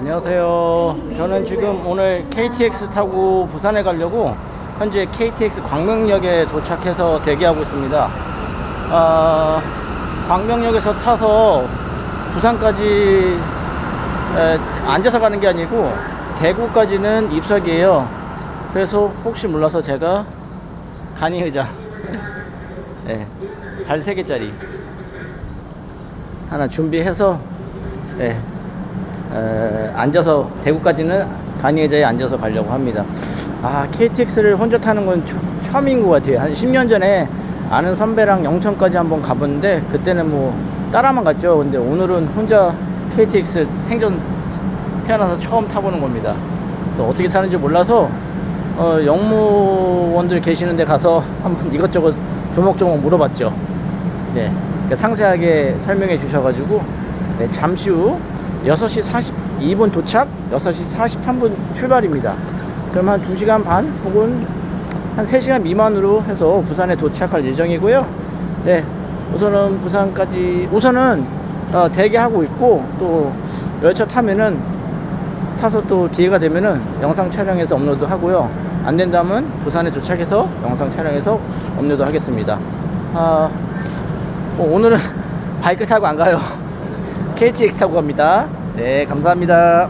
안녕하세요. 저는 지금 오늘 KTX 타고 부산에 가려고 현재 KTX 광명역에 도착해서 대기하고 있습니다. 아, 광명역에서 타서 부산까지 에, 앉아서 가는 게 아니고 대구까지는 입석이에요. 그래서 혹시 몰라서 제가 간이 의자, 네, 발 3개짜리 하나 준비해서 네, 에, 앉아서 대구까지는 간이 의자에 앉아서 가려고 합니다. 아 KTX를 혼자 타는 건 처, 처음인 것 같아요. 한 10년 전에 아는 선배랑 영천까지 한번 가봤는데 그때는 뭐 따라만 갔죠. 근데 오늘은 혼자 KTX 생전 태어나서 처음 타보는 겁니다. 그래서 어떻게 타는지 몰라서 어, 영무원들 계시는데 가서 한번 이것저것 조목조목 물어봤죠. 네, 그러니까 상세하게 설명해 주셔가지고 네, 잠시 후 6시 42분 도착, 6시 43분 출발입니다. 그럼 한 2시간 반 혹은 한 3시간 미만으로 해서 부산에 도착할 예정이고요. 네, 우선은 부산까지 우선은 어, 대기하고 있고 또 열차 타면은 타서 또 기회가 되면은 영상 촬영해서 업로드 하고요. 안 된다면 부산에 도착해서 영상 촬영해서 업로드 하겠습니다. 아, 어, 오늘은 바이크 타고 안 가요. KTX 타고 갑니다. 네, 감사합니다.